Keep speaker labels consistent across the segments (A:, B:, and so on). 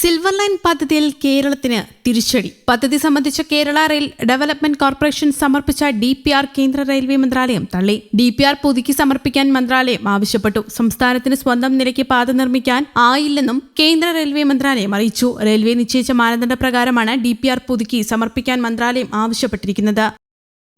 A: Silver line പദ്ധതിയിൽ കേരളത്തിന് തിരിച്ചടി. പദ്ധതി സംബന്ധിച്ച കേരള റെയിൽ ഡെവലപ്മെന്റ് കോർപ്പറേഷൻ സമർപ്പിച്ച ഡി പി ആർ കേന്ദ്ര റെയിൽവേ മന്ത്രാലയം തള്ളി. ഡി പി ആർ പുതുക്കി സമർപ്പിക്കാൻ മന്ത്രാലയം ആവശ്യപ്പെട്ടു. സംസ്ഥാനത്തിന് സ്വന്തം നിലയ്ക്ക് പാത നിർമ്മിക്കാൻ ആയില്ലെന്നും കേന്ദ്ര റെയിൽവേ മന്ത്രാലയം അറിയിച്ചു. റെയിൽവേ നിശ്ചയിച്ച മാനദണ്ഡ പ്രകാരമാണ് ഡി പി ആർ പുതുക്കി സമർപ്പിക്കാൻ മന്ത്രാലയം ആവശ്യപ്പെട്ടിരിക്കുന്നത്.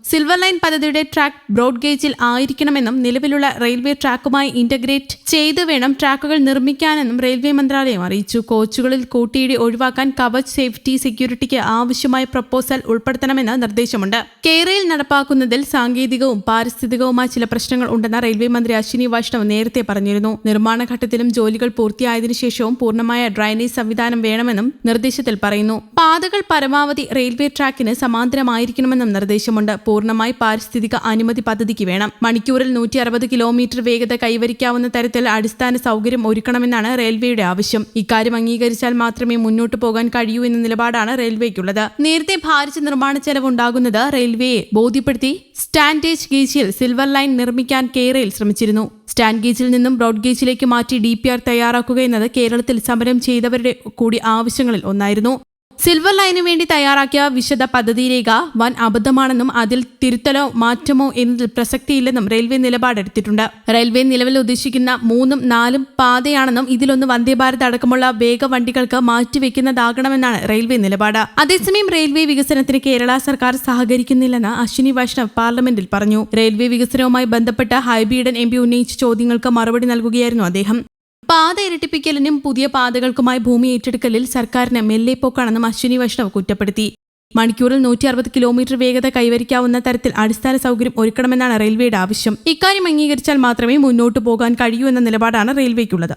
A: സിൽവർ ലൈൻ പദ്ധതിയുടെ ട്രാക്ക് ബ്രോഡ് ഗേജിൽ ആയിരിക്കണമെന്നും നിലവിലുള്ള റെയിൽവേ ട്രാക്കുമായി ഇന്റഗ്രേറ്റ് ചെയ്തു വേണം ട്രാക്കുകൾ നിർമ്മിക്കാനെന്നും റെയിൽവേ മന്ത്രാലയം അറിയിച്ചു. കോച്ചുകളിൽ കൂട്ടിയിടി ഒഴിവാക്കാൻ കവച് സേഫ്റ്റി സെക്യൂരിറ്റിക്ക് ആവശ്യമായ പ്രപ്പോസൽ ഉൾപ്പെടുത്തണമെന്ന് നിർദ്ദേശമുണ്ട്. കേരളയിൽ നടപ്പാക്കുന്നതിൽ സാങ്കേതികവും പാരിസ്ഥിതികവുമായ ചില പ്രശ്നങ്ങൾ ഉണ്ടെന്ന് റെയിൽവേ മന്ത്രി അശ്വിനി വൈഷ്ണവ് നേരത്തെ പറഞ്ഞിരുന്നു. നിർമ്മാണ ഘട്ടത്തിലും ജോലികൾ പൂർത്തിയായതിനു ശേഷവും പൂർണമായ ഡ്രൈനേജ് സംവിധാനം വേണമെന്നും നിർദ്ദേശത്തിൽ പറയുന്നു. പാതകൾ പരമാവധി റെയിൽവേ ട്രാക്കിന് സമാന്തരമായിരിക്കണമെന്നും നിർദ്ദേശമുണ്ട്. പൂർണമായി പാരിസ്ഥിതിക അനുമതി പദ്ധതിക്ക് വേണം. മണിക്കൂറിൽ നൂറ്റി അറുപത് കിലോമീറ്റർ വേഗത കൈവരിക്കാവുന്ന തരത്തിൽ അടിസ്ഥാന സൗകര്യം ഒരുക്കണമെന്നാണ് റെയിൽവേയുടെ ആവശ്യം. ഇക്കാര്യം അംഗീകരിച്ചാൽ മാത്രമേ മുന്നോട്ട് പോകാൻ കഴിയൂ എന്ന നിലപാടാണ് റെയിൽവേക്കുള്ളത്. നേരത്തെ ഭാരിച്ച നിർമ്മാണ ചെലവ് ഉണ്ടാകുന്നത് റെയിൽവേയെ ബോധ്യപ്പെടുത്തി സ്റ്റാൻഡേജ് ഗേജിൽ സിൽവർ ലൈൻ നിർമ്മിക്കാൻ കേരയിൽ ശ്രമിച്ചിരുന്നു. സ്റ്റാൻഡ് ഗേജിൽ നിന്നും ബ്രോഡ് ഗേജിലേക്ക് മാറ്റി ഡി പി ആർ തയ്യാറാക്കുക എന്നത് കേരളത്തിൽ സമരം ചെയ്തവരുടെ കൂടി ആവശ്യങ്ങളിൽ ഒന്നായിരുന്നു. സിൽവർ ലൈനു വേണ്ടി തയ്യാറാക്കിയ വിശദ പദ്ധതി രേഖ വൻ അബദ്ധമാണെന്നും അതിൽ തിരുത്തലോ മാറ്റമോ എന്നതിൽ പ്രസക്തിയില്ലെന്നും റെയിൽവേ നിലപാടെടുത്തിട്ടുണ്ട് റെയിൽവേ നിലവിൽ ഉദ്ദേശിക്കുന്ന മൂന്നും നാലും പാതയാണെന്നും ഇതിലൊന്ന് വന്ദേ ഭാരത് അടക്കമുള്ള വേഗവണ്ടികൾക്ക് മാറ്റിവെക്കുന്നതാകണമെന്നാണ് റെയിൽവേ നിലപാട്. അതേസമയം റെയിൽവേ വികസനത്തിന് കേരള സർക്കാർ സഹകരിക്കുന്നില്ലെന്ന് അശ്വിനി വൈഷ്ണവ് പാർലമെന്റിൽ പറഞ്ഞു. റെയിൽവേ വികസനവുമായി ബന്ധപ്പെട്ട ഹൈബീഡൻ എം പി ഉന്നയിച്ച ചോദ്യങ്ങൾക്ക് മറുപടി നൽകുകയായിരുന്നു അദ്ദേഹം. പാത ഇരട്ടിപ്പിക്കലിനും പുതിയ പാതകൾക്കുമായി ഭൂമി ഏറ്റെടുക്കലിൽ സർക്കാരിന് മെല്ലെപ്പോക്കാണെന്നും അശ്വിനി വൈഷ്ണവ് കുറ്റപ്പെടുത്തി. മണിക്കൂറിൽ നൂറ്റി അറുപത് കിലോമീറ്റർ വേഗത കൈവരിക്കാവുന്ന തരത്തിൽ അടിസ്ഥാന സൗകര്യം ഒരുക്കണമെന്നാണ് റെയിൽവേയുടെ ആവശ്യം. ഇക്കാര്യം അംഗീകരിച്ചാൽ മാത്രമേ മുന്നോട്ടു പോകാൻ കഴിയൂ എന്ന നിലപാടാണ് റെയിൽവേക്കുള്ളത്.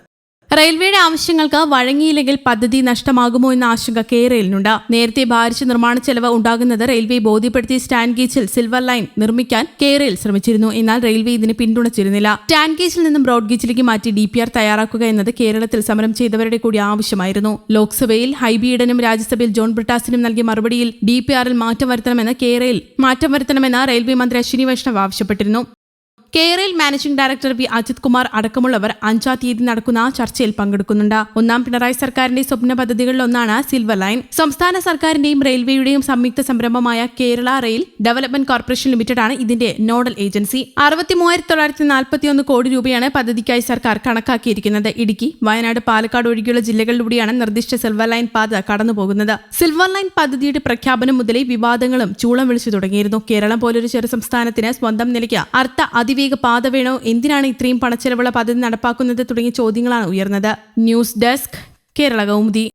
A: റെയിൽവേയുടെ ആവശ്യങ്ങൾക്ക് വഴങ്ങിയില്ലെങ്കിൽ പദ്ധതി നഷ്ടമാകുമോ എന്ന ആശങ്ക കേരളിനുണ്ട് നേരത്തെ ഭാരിച്ച നിർമ്മാണ ചെലവ് ഉണ്ടാകുന്നത് റെയിൽവേ ബോധ്യപ്പെടുത്തി സ്റ്റാൻഡ് ഗേജിൽ സിൽവർ ലൈൻ നിർമ്മിക്കാൻ കേരയിൽ ശ്രമിച്ചിരുന്നു. എന്നാൽ റെയിൽവേ ഇതിന് പിന്തുണച്ചിരുന്നില്ല. സ്റ്റാൻഡ് ഗേജിൽ നിന്നും ബ്രോഡ് ഗേജിലേക്ക് മാറ്റി ഡി പി ആർ തയ്യാറാക്കുക എന്നത് കേരളത്തിൽ സമരം ചെയ്തവരുടെ കൂടി ആവശ്യമായിരുന്നു. ലോക്സഭയിൽ ഹൈബീഡനും രാജ്യസഭയിൽ ജോൺ ബ്രിട്ടാസിനും നൽകിയ മറുപടിയിൽ ഡി പി ആറിൽ മാറ്റം വരുത്തണമെന്ന് കേരയിൽ മാറ്റം വരുത്തണമെന്ന് റെയിൽവേ മന്ത്രി അശ്വിനി വൈഷ്ണവ് ആവശ്യപ്പെട്ടിരുന്നു. Kerala managing director V. Ajith Kumar അടക്കമുള്ളവർ അഞ്ചാം തീയതി നടക്കുന്ന ചർച്ചയിൽ പങ്കെടുക്കുന്നുണ്ട്. ഒന്നാം പിണറായി സർക്കാരിന്റെ സ്വപ്ന പദ്ധതികളിലൊന്നാണ് സിൽവർ ലൈൻ സംസ്ഥാന സർക്കാരിന്റെയും റെയിൽവേയുടെയും സംയുക്ത സംരംഭമായ Kerala rail development corporation limited ആണ് ഇതിന്റെ നോഡൽ ഏജൻസി. അറുപത്തിമൂവായിരത്തി കോടി രൂപയാണ് പദ്ധതിക്കായി സർക്കാർ കണക്കാക്കിയിരിക്കുന്നത്. ഇടുക്കി വയനാട് പാലക്കാട് ഒഴികെയുള്ള ജില്ലകളിലൂടെയാണ് നിർദ്ദിഷ്ട സിൽവർ ലൈൻ പാത കടന്നുപോകുന്നത്. സിൽവർ ലൈൻ പദ്ധതിയുടെ പ്രഖ്യാപനം മുതലേ വിവാദങ്ങളും ചൂളം വിളിച്ചു തുടങ്ങിയിരുന്നു. കേരളം പോലൊരു ചെറു സംസ്ഥാനത്തിന് സ്വന്തം നിലയ്ക്ക് അർത്ഥ അതിവേഗ പാത വേണോ? എന്തിനാണ് ഇത്രയും പണച്ചെലവുള്ള പദ്ധതി നടപ്പാക്കുന്നത് തുടങ്ങിയ ചോദ്യങ്ങളാണ് ഉയർന്നത്. News desk Kerala Kaumudi.